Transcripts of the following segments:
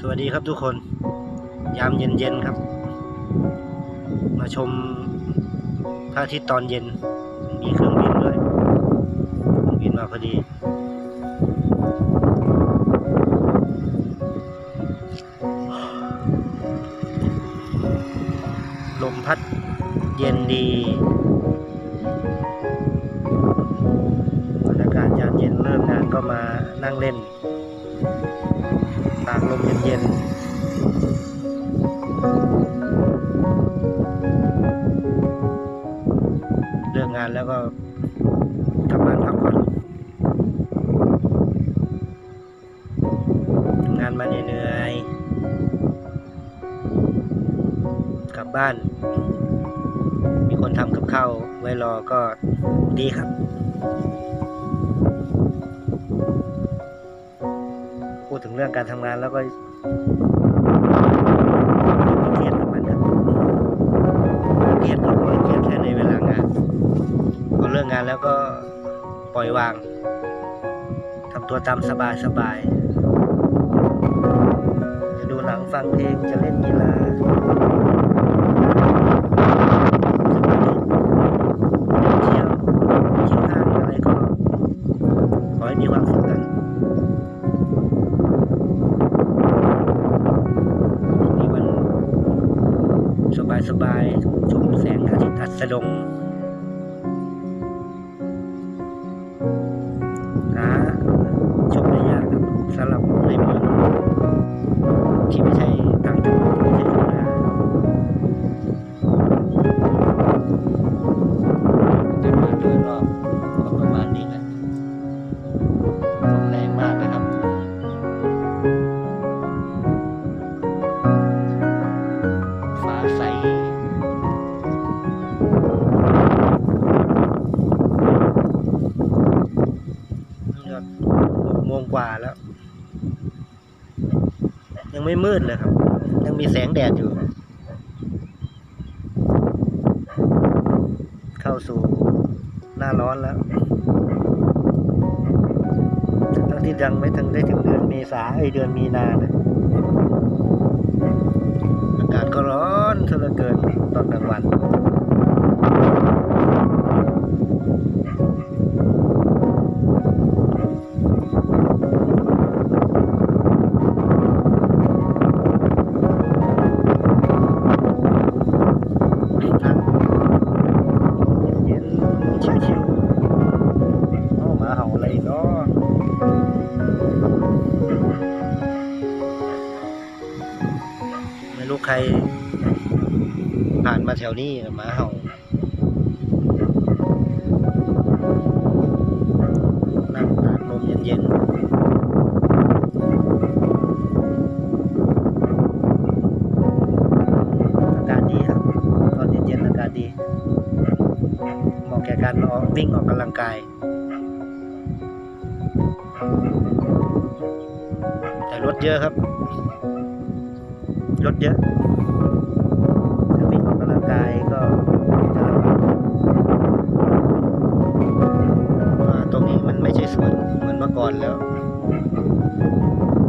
สวัสดีครับทุกคน ยามเย็นๆครับ มาชมพระอาทิตย์ตอนเย็น มีเครื่องบินด้วยเครื่องบินมาพอดี ลมพัดเย็นดีบรรยากาศยามเย็นเริ่มงานก็มานั่งเล่น ตากลมเย็นๆเลิกงานแล้วก็กลับบ้านพักผ่อนทำงานมาเหนื่อยๆกลับบ้าน มีคนทำกับข้าวไว้รอก็ดีครับ เรื่องการทำงานแล้วก็เครียดกับมันครับเครียดก็เครียดแค่ในเวลางานพอเลิกงานแล้วก็ปล่อยวางทำตัวตามสบายสบายจะดูหนังฟังเพลงจะเล่นกีฬา สดงหาชมได้ยากครับสำหรับในเมืองที่ไม่ใช่ หกโมงกว่าแล้ว ยังไม่มืดเลยครับ ยังมีแสงแดดอยู่ เข้าสู่หน้าร้อนแล้วทั้งที่ยังไม่ถึงได้ถึงเดือนเมษาไอเดือนมีนานะอากาศก็ร้อนเท่าเลเกินตอนกลางวัน รู้ใคร ผ่านมาแถวนี้หมาเห่านั่งตากลมเย็นๆอากาศดีครับตอนเย็นอากาศดีหมาะแก่การออกวิ่งออกกำลังกาย แต่รถเยอะครับ รถเยอะถ้าวิ่งออกกำลังกายก็จะลำบากเพราะว่าตรงนี้มันไม่ใช่สวนเหมือนเมื่อก่อนแล้ว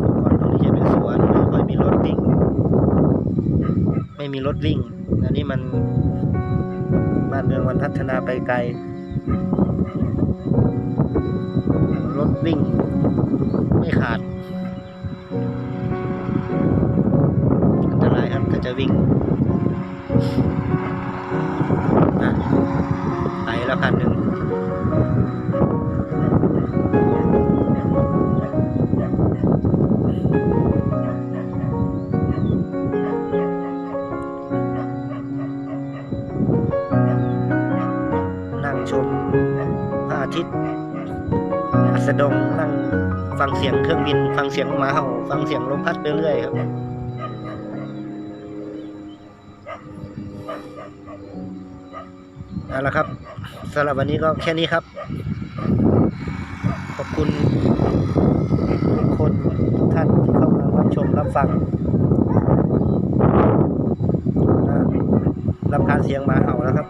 เมื่อก่อนตรงนี้จะเป็นสวนไม่ค่อยมีรถวิ่ง ไม่มีรถวิ่ง อันนี้มันบ้านเมืองมันพัฒนาไปไกล รถวิ่งไม่ขาด จะวิ่งอะไปแล้วคันหนึ่งนั่งชมพระอาทิตย์อัสดงนั่งฟังเสียงเครื่องบิน ฟังเสียงหมาเห่า ฟังเสียงลมพัดเรื่อยๆครับ เอาละครับสำหรับวันนี้ก็แค่นี้ครับ ขอบคุณทุกคนทุกท่านที่เข้ามารับชมรับฟังรับการเสียงหมาเห่าแล้วครับ